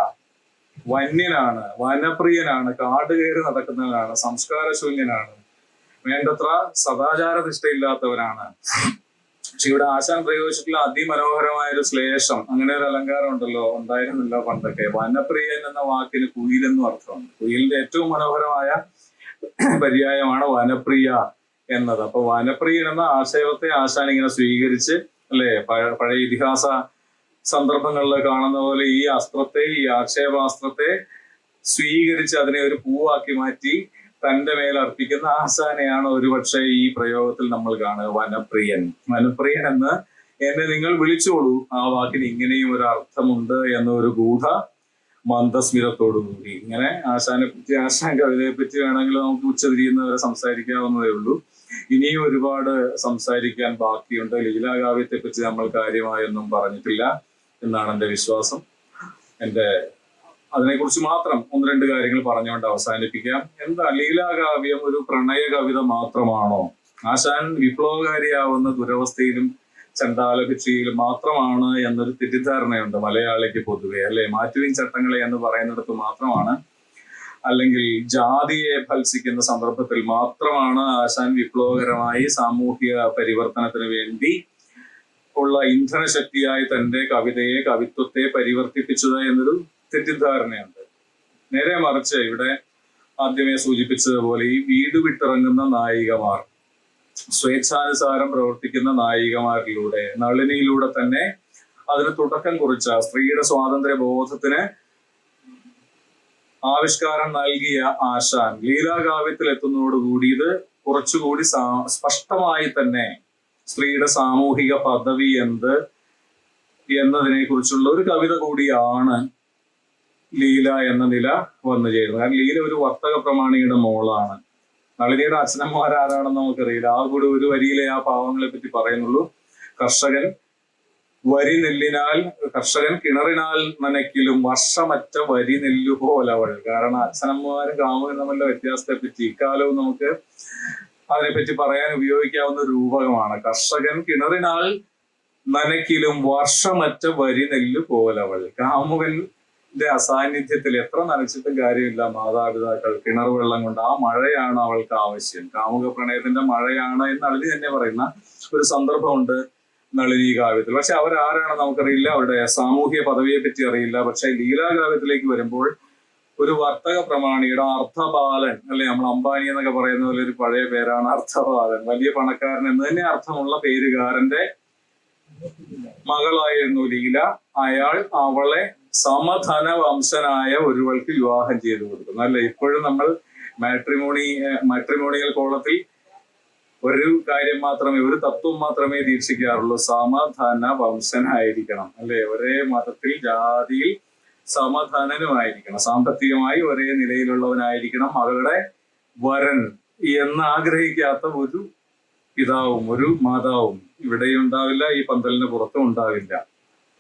വന്യനാണ് വനപ്രിയനാണ് കാട് കയറി നടക്കുന്നവനാണ് സംസ്കാരശൂന്യനാണ് വേണ്ടത്ര സദാചാര നിഷ്ഠയില്ലാത്തവനാണ് പക്ഷെ ഇവിടെ ആശാൻ പ്രയോഗിച്ചിട്ടുള്ള അതിമനോഹരമായ ഒരു ശ്ലേഷം അങ്ങനെ ഒരു അലങ്കാരം ഉണ്ടല്ലോ ഉണ്ടായിരുന്നില്ല പണ്ടൊക്കെ. വനപ്രിയൻ എന്ന വാക്കിന് കുയിലെന്നും അർത്ഥമുണ്ട്. കുയിലിന്റെ ഏറ്റവും മനോഹരമായ പര്യായമാണ് വനപ്രിയ എന്നത്. അപ്പൊ വനപ്രിയൻ എന്ന ആശയത്തെ ആശാൻ ഇങ്ങനെ സ്വീകരിച്ച് അല്ലെ? പഴയ ഇതിഹാസ സന്ദർഭങ്ങളിൽ കാണുന്ന പോലെ ഈ അസ്ത്രത്തെ ഈ ആക്ഷേപാസ്ത്രത്തെ സ്വീകരിച്ച് അതിനെ ഒരു പൂവാക്കി മാറ്റി തന്റെ മേൽ അർപ്പിക്കുന്ന ഒരുപക്ഷെ ഈ പ്രയോഗത്തിൽ നമ്മൾ കാണുക. വനപ്രിയൻ. വനപ്രിയൻ എന്ന് എന്നെ നിങ്ങൾ വിളിച്ചോളൂ. ആ വാക്കിന് ഇങ്ങനെയും ഒരു അർത്ഥമുണ്ട് എന്നൊരു ഗൂഢ മന്ദസ്മിതത്തോടുകൂടി ഇങ്ങനെ ആശാനെ പറ്റി ആശാൻ കവിതയെ പറ്റി വേണമെങ്കിൽ നമുക്ക് ഉച്ചതിരിയുന്നവരെ സംസാരിക്കാവുന്നതേ ഉള്ളൂ. ഇനിയും ഒരുപാട് സംസാരിക്കാൻ ബാക്കിയുണ്ട്. ലീലാകാവ്യത്തെ പറ്റി നമ്മൾ കാര്യമായൊന്നും പറഞ്ഞിട്ടില്ല എന്നാണ് എന്റെ വിശ്വാസം. എന്റെ അതിനെക്കുറിച്ച് മാത്രം ഒന്ന് രണ്ട് കാര്യങ്ങൾ പറഞ്ഞുകൊണ്ട് അവസാനിപ്പിക്കാം. എന്താ ലീലാകാവ്യം ഒരു പ്രണയ കവിത മാത്രമാണോ? ആശാൻ വിപ്ലവകാരിയാവുന്ന ദുരവസ്ഥയിലും ചണ്ടാലഭിക്ഷയിലും മാത്രമാണ് എന്നൊരു തെറ്റിദ്ധാരണയുണ്ട് മലയാളിക്ക് പൊതുവെ അല്ലെ? മാറ്റുവിൻ ചട്ടങ്ങളെ എന്ന് പറയുന്നിടത്ത് മാത്രമാണ്. അല്ലെങ്കിൽ ജാതിയെ ഫൽസിക്കുന്ന സന്ദർഭത്തിൽ മാത്രമാണ് ആശാൻ വിപ്ലവകരമായി സാമൂഹിക പരിവർത്തനത്തിന് വേണ്ടി ഉള്ള ഇന്ധനശക്തിയായി തന്റെ കവിതയെ കവിത്വത്തെ പരിവർത്തിപ്പിച്ചത് എന്നൊരു തെറ്റിദ്ധാരണയുണ്ട്. നേരെ മറിച്ച് ഇവിടെ ആദ്യമേ സൂചിപ്പിച്ചതുപോലെ ഈ വീട് വിട്ടിറങ്ങുന്ന നായികമാർ സ്വേച്ഛാനുസാരം പ്രവർത്തിക്കുന്ന നായികമാരിലൂടെ നളിനിയിലൂടെ തന്നെ അതിന് തുടക്കം കുറിച്ച സ്ത്രീയുടെ സ്വാതന്ത്ര്യ ബോധത്തിന് ആവിഷ്കാരം നൽകിയ ആശാൻ ലീലാകാവ്യത്തിൽ എത്തുന്നതോടുകൂടി ഇത് കുറച്ചുകൂടി സ്പഷ്ടമായി തന്നെ സ്ത്രീയുടെ സാമൂഹിക പദവി എന്ത് എന്നതിനെ കുറിച്ചുള്ള ഒരു കവിത കൂടിയാണ് ലീല എന്ന നില വന്നു ചേരുന്നത്. കാരണം ലീല ഒരു വർത്തക പ്രമാണിയുടെ മോളാണ്. നളിനിയുടെ അച്ഛനന്മാരാരാണെന്ന് നമുക്കറിയില്ല. ആ കൂടെ ഒരു വരിയിലെ ആ പാവങ്ങളെ പറ്റി പറയുന്നുള്ളൂ. കർഷകൻ വരി നെല്ലിനാൽ കർഷകൻ കിണറിനാൽ നനയ്ക്കിലും വർഷമറ്റ വരി നെല്ലുപോലവൾ കാരണം അച്ഛനമ്മമാരും കാമുകനും തമ്മിലുള്ള വ്യത്യാസത്തെ പറ്റി ഇക്കാലവും നമുക്ക് അതിനെപ്പറ്റി പറയാൻ ഉപയോഗിക്കാവുന്ന രൂപകമാണ്. കർഷകൻ കിണറിനാൽ നനയ്ക്കിലും വർഷമറ്റ വരി നെല്ല് പോലവൾ കാമുകന്റെ അസാന്നിധ്യത്തിൽ എത്ര നനച്ചിട്ടും കാര്യമില്ല. മാതാപിതാക്കൾ കിണർ വെള്ളം കൊണ്ട് ആ മഴയാണ് അവൾക്ക് ആവശ്യം. കാമുക പ്രണയത്തിന്റെ മഴയാണ് എന്ന് നളിനി തന്നെ പറയുന്ന ഒരു സന്ദർഭമുണ്ട് നളിനി കാവ്യത്തിൽ. പക്ഷെ അവരാരാണ് നമുക്കറിയില്ല. അവരുടെ സാമൂഹ്യ പദവിയെ പറ്റി അറിയില്ല. പക്ഷെ ലീലാകാവ്യത്തിലേക്ക് വരുമ്പോൾ ഒരു വർത്തക പ്രമാണിയുടെ അർത്ഥപാലൻ അല്ലെ? നമ്മൾ അംബാനി എന്നൊക്കെ പറയുന്ന പോലെ ഒരു പഴയ പേരാണ് അർത്ഥപാലൻ. വലിയ പണക്കാരൻ എന്ന് തന്നെ അർത്ഥമുള്ള പേരുകാരന്റെ മകളായിരുന്നു ലീല. അയാൾ അവളെ സമധന വംശനായ ഒരുവൾക്ക് വിവാഹം ചെയ്തു കൊടുക്കുന്നു. അല്ലെ? ഇപ്പോഴും നമ്മൾ മാട്രിമോണി മാട്രിമോണിയൽ കോളത്തിൽ ഒരു കാര്യം മാത്രമേ ഒരു തത്വം മാത്രമേ ദീക്ഷിക്കാറുള്ളൂ. സമധന വംശനായിരിക്കണം അല്ലെ? ഒരേ മതത്തിൽ ജാതിയിൽ സമധനനുമായിരിക്കണം. സാമ്പത്തികമായി ഒരേ നിലയിലുള്ളവനായിരിക്കണം അവരുടെ വരൻ എന്ന് ആഗ്രഹിക്കാത്ത ഒരു പിതാവും ഒരു മാതാവും ഇവിടെയും ഉണ്ടാവില്ല ഈ പന്തലിന് പുറത്തും ഉണ്ടാവില്ല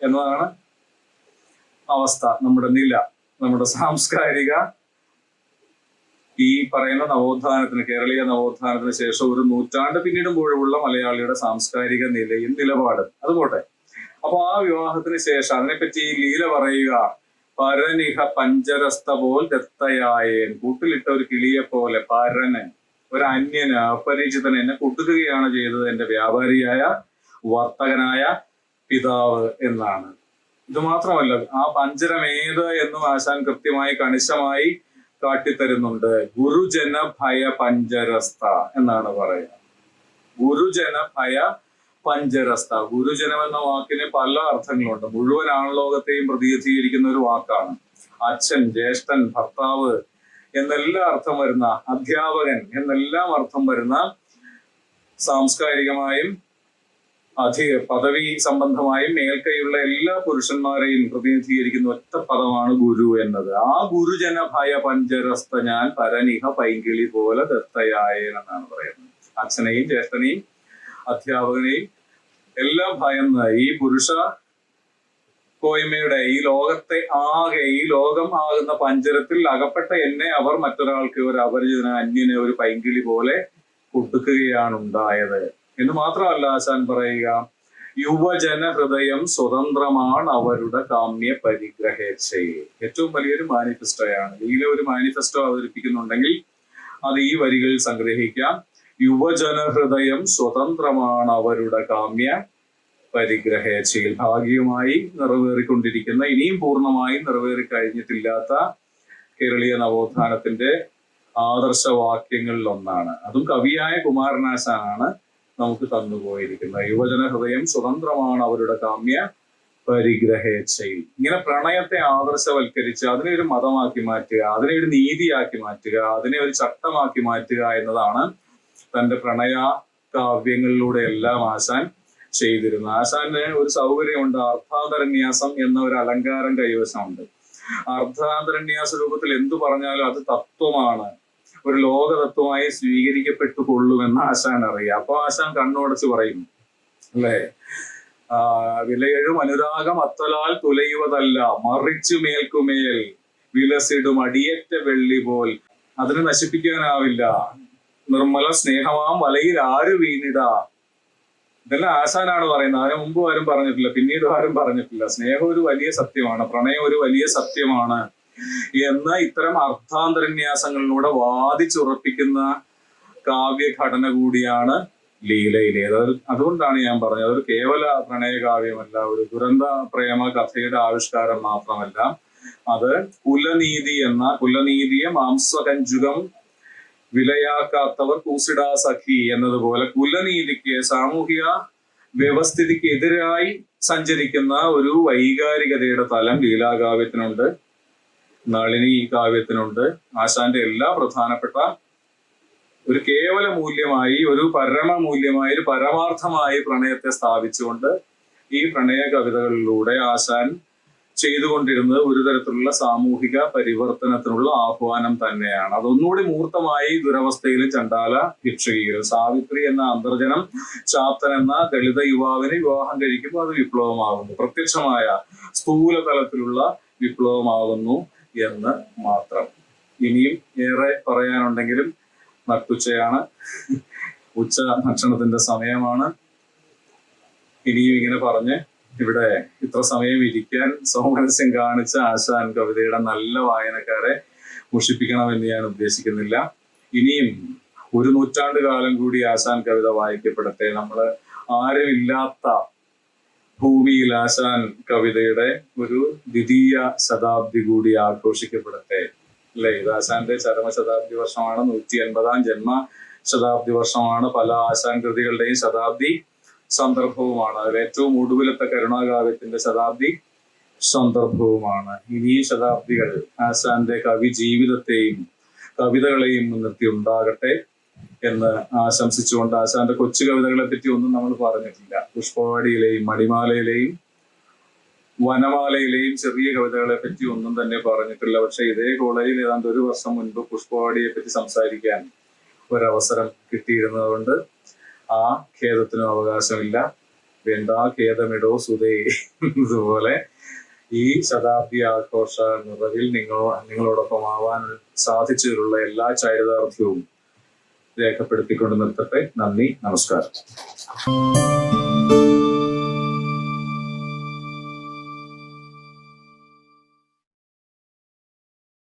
എന്നതാണ് അവസ്ഥ നമ്മുടെ നില നമ്മുടെ സാംസ്കാരിക ഈ പറയുന്ന നവോത്ഥാനത്തിന് കേരളീയ നവോത്ഥാനത്തിന് ശേഷം ഒരു നൂറ്റാണ്ട് പിന്നിടുമ്പോഴുള്ള മലയാളിയുടെ സാംസ്കാരിക നിലയും നിലപാടും. അതുപോട്ടെ അപ്പൊ ആ വിവാഹത്തിന് ശേഷം അതിനെപ്പറ്റി ലീല പറയുക പരനിഹ പഞ്ചരസ്ത പോൽ ദത്തയായേൻ കൂട്ടിലിട്ട ഒരു കിളിയെ പോലെ പരന് ഒരു അന്യന് അപരിചിതന് എന്നെ കൂട്ടുകയാണ് ചെയ്തത് എന്റെ വ്യാപാരിയായ വർത്തകനായ പിതാവ് എന്നാണ്. ഇത് മാത്രമല്ല ആ പഞ്ചരം ഏത് എന്നും ആശാൻ കൃത്യമായി കണിശമായി കാട്ടിത്തരുന്നുണ്ട്. ഗുരുജന ഭയ പഞ്ചരസ്ഥ എന്നാണ് പറയുക. ഗുരുജന ഭയ പഞ്ചരസ്ഥ. ഗുരുജനം എന്ന വാക്കിന് പല അർത്ഥങ്ങളുണ്ട്. മുഴുവൻ ആൺലോകത്തെയും പ്രതിനിധീകരിക്കുന്ന ഒരു വാക്കാണ്. അച്ഛൻ ജ്യേഷ്ഠൻ ഭർത്താവ് എന്നെല്ലാം അർത്ഥം വരുന്ന അധ്യാപകൻ എന്നെല്ലാം അർത്ഥം വരുന്ന സാംസ്കാരികമായും അധിക പദവി സംബന്ധമായും മേൽക്കൈയുള്ള എല്ലാ പുരുഷന്മാരെയും പ്രതിനിധീകരിക്കുന്ന ഒറ്റ പദമാണ് ഗുരു എന്നത്. ആ ഗുരുജന ഭയ പഞ്ചരസ്ഥ ഞാൻ പരനിഹ പൈങ്കിളി പോലെ ദത്തയായൻ എന്നാണ് പറയുന്നത്. അച്ഛനെയും ജ്യേഷ്ഠനെയും അധ്യാപകനെയും എല്ലാം ഭയന്ന് ഈ പുരുഷ കോയ്മയുടെ ഈ ലോകത്തെ ആകെ ഈ ലോകം ആകുന്ന പഞ്ചരത്തിൽ അകപ്പെട്ട എന്നെ അവർ മറ്റൊരാൾക്ക് ഒരു അപരിചിതന അന്യനെ ഒരു പൈങ്കിളി പോലെ കൊടുക്കുകയാണ് ഉണ്ടായത്. എന്ന് മാത്രമല്ല ആശാൻ പറയുക യുവജന ഹൃദയം സ്വതന്ത്രമാണ് അവരുടെ കാമ്യ പരിഗ്രഹേച്ഛയെ. ഏറ്റവും വലിയൊരു മാനിഫെസ്റ്റോയാണ്. ഇതിലെ ഒരു മാനിഫെസ്റ്റോ അവതരിപ്പിക്കുന്നുണ്ടെങ്കിൽ അത് ഈ വരികളിൽ സംഗ്രഹിക്കാം. യുവജന ഹൃദയം സ്വതന്ത്രമാണ് അവരുടെ കാമ്യ പരിഗ്രഹേച്ഛയിൽ. ഭാഗികമായി നിറവേറിക്കൊണ്ടിരിക്കുന്ന ഇനിയും പൂർണമായി നിറവേറി കഴിഞ്ഞിട്ടില്ലാത്ത കേരളീയ നവോത്ഥാനത്തിന്റെ ആദർശവാക്യങ്ങളിൽ ഒന്നാണ് അതും കവിയായ കുമാരനാശാനാണ്. നമുക്ക് തന്നുപോയിരിക്കുന്നത്. യുവജന ഹൃദയം സ്വതന്ത്രമാണ് അവരുടെ കാമ്യ പരിഗ്രഹേച്ഛയിൽ ഇങ്ങനെ പ്രണയത്തെ ആദർശവൽക്കരിച്ച് അതിനെ ഒരു മതമാക്കി മാറ്റുക അതിനെ ഒരു നീതിയാക്കി മാറ്റുക അതിനെ ഒരു ചട്ടമാക്കി മാറ്റുക എന്നതാണ് തന്റെ പ്രണയ കാവ്യങ്ങളിലൂടെ എല്ലാം ആശാൻ ചെയ്തിരുന്നു ആശാന് ഒരു സൗകര്യമുണ്ട്. അർത്ഥാന്തരന്യാസം എന്ന ഒരു അലങ്കാരം കൈവശമുണ്ട്. അർദ്ധാന്തരന്യാസ രൂപത്തിൽ എന്തു പറഞ്ഞാലും അത് തത്വമാണ്. ഒരു ലോക തത്വമായി സ്വീകരിക്കപ്പെട്ടു കൊള്ളുമെന്ന് ആശാൻ അറിയാം. അപ്പൊ ആശാൻ കണ്ണുടച്ച് പറയും അല്ലേ? വിലയഴും അനുരാഗം അത്തലാൽ തുലയുവതല്ല മറിച്ചു മേൽക്കുമേൽ വിലസിടും അടിയേറ്റ വെള്ളി പോൽ. അതിനെ നശിപ്പിക്കാനാവില്ല. നിർമ്മല സ്നേഹമാം വലയിൽ ആര് വീണിടാ? ഇതെല്ലാം ആശാനാണ് പറയുന്നത്. ആരും മുമ്പ് ആരും പറഞ്ഞിട്ടില്ല. പിന്നീട് ആരും പറഞ്ഞിട്ടില്ല. സ്നേഹം ഒരു വലിയ സത്യമാണ്. പ്രണയം ഒരു വലിയ സത്യമാണ്. എന്ന് ഇത്തരം അർത്ഥാന്തരന്യാസങ്ങളിലൂടെ വാദിച്ചുറപ്പിക്കുന്ന കാവ്യഘടന കൂടിയാണ് ലീലയിലെ. അത് അതുകൊണ്ടാണ് ഞാൻ പറഞ്ഞത്. ഒരു കേവല പ്രണയകാവ്യമല്ല ഒരു ദുരന്ത പ്രേമ കഥയുടെ ആവിഷ്കാരം മാത്രമല്ല. അത് കുലനീതി എന്ന കുലനീതിയെ മാംസകഞ്ചുകം വിലയാക്കാത്തവർ കൂസിടാ സഖി എന്നതുപോലെ കുലനീതിക്ക് സാമൂഹിക വ്യവസ്ഥിതിക്ക് എതിരായി സഞ്ചരിക്കുന്ന ഒരു വൈകാരികതയുടെ തലം ലീലാകാവ്യത്തിനുണ്ട്. നളിനി ഈ കാവ്യത്തിനുണ്ട്. ആശാന്റെ എല്ലാ പ്രധാനപ്പെട്ട ഒരു കേവല മൂല്യമായി ഒരു പരമ മൂല്യമായി ഒരു പരമാർത്ഥമായി പ്രണയത്തെ സ്ഥാപിച്ചുകൊണ്ട് ഈ പ്രണയ കവിതകളിലൂടെ ആശാൻ ചെയ്തുകൊണ്ടിരുന്നത് ഒരു തരത്തിലുള്ള സാമൂഹിക പരിവർത്തനത്തിനുള്ള ആഹ്വാനം തന്നെയാണ്. അതൊന്നുകൂടി മൂർത്തമായി ദുരവസ്ഥയിൽ ചണ്ടാല ഭിക്ഷകയിലും സാവിത്രി എന്ന അന്തർജനം ചാപ്തൻ എന്ന ദളിത യുവാവിനെ വിവാഹം കഴിക്കുമ്പോൾ അത് വിപ്ലവമാകുന്നു. പ്രത്യക്ഷമായ സ്ഥൂല തലത്തിലുള്ള വിപ്ലവമാകുന്നു. എന്ന് മാത്രം. ഇനിയും ഏറെ പറയാനുണ്ടെങ്കിലും നട്ടുച്ചയാണ്. ഉച്ച ഭക്ഷണത്തിന്റെ സമയമാണ്. ഇനിയും ഇങ്ങനെ പറഞ്ഞ് ഇവിടെ ഇത്ര സമയം ഇരിക്കാൻ സൗമനസ്യം കാണിച്ച ആശാൻ കവിതയുടെ നല്ല വായനക്കാരെ മുഷിപ്പിക്കണമെന്ന് ഞാൻ ഉദ്ദേശിക്കുന്നില്ല. ഇനിയും ഒരു നൂറ്റാണ്ട് കാലം കൂടി ആശാൻ കവിത വായിക്കപ്പെടട്ടെ. നമ്മൾ ആരുമില്ലാത്ത ഭൂമിയിൽ ആശാൻ കവിതയുടെ ഒരു ദ്വിതീയ ശതാബ്ദി കൂടി ആഘോഷിക്കപ്പെടട്ടെ. അല്ലെ? ഇത് ആശാന്റെ ചരമശതാബ്ദി വർഷമാണ് നൂറ്റി അൻപതാം ജന്മ ശതാബ്ദി വർഷമാണ്. പല ആശാൻ കൃതികളുടെയും ശതാബ്ദി സന്ദർഭവുമാണ്. അതിൽ ഏറ്റവും ഒടുവിലത്തെ കരുണാകാവ്യത്തിന്റെ ശതാബ്ദി സന്ദർഭവുമാണ്. ഇനി ശതാബ്ദികൾ ആശാന്റെ കവി ജീവിതത്തെയും കവിതകളെയും മുൻനിർത്തി ഉണ്ടാകട്ടെ. എന്ന് ആശംസിച്ചുകൊണ്ട് ആശാന്റെ കൊച്ചു കവിതകളെ പറ്റി ഒന്നും നമ്മൾ പറഞ്ഞിട്ടില്ല. പുഷ്പവാടിയിലെയും മണിമാലയിലെയും വനമാലയിലെയും ചെറിയ കവിതകളെ പറ്റി ഒന്നും തന്നെ പറഞ്ഞിട്ടില്ല. പക്ഷെ ഇതേ കോളേജിൽ ഏതാണ്ട് ഒരു വർഷം മുൻപ് പുഷ്പവാടിയെ പറ്റി സംസാരിക്കാൻ ഒരവസരം കിട്ടിയിരുന്നത് കൊണ്ട് ആ ഖേദത്തിനും അവകാശമില്ല. വേണ്ട ഖേദമിടോ സുതേ ഇതുപോലെ ഈ ശതാബ്ദി ആഘോഷ നിറവിൽ നിങ്ങളോ നിങ്ങളോടൊപ്പം ആവാൻ സാധിച്ചതിലുള്ള എല്ലാ ചൈതന്യവും രേഖപ്പെടുത്തിക്കൊണ്ട് നിർത്തട്ടെ. നന്ദി നമസ്കാരം.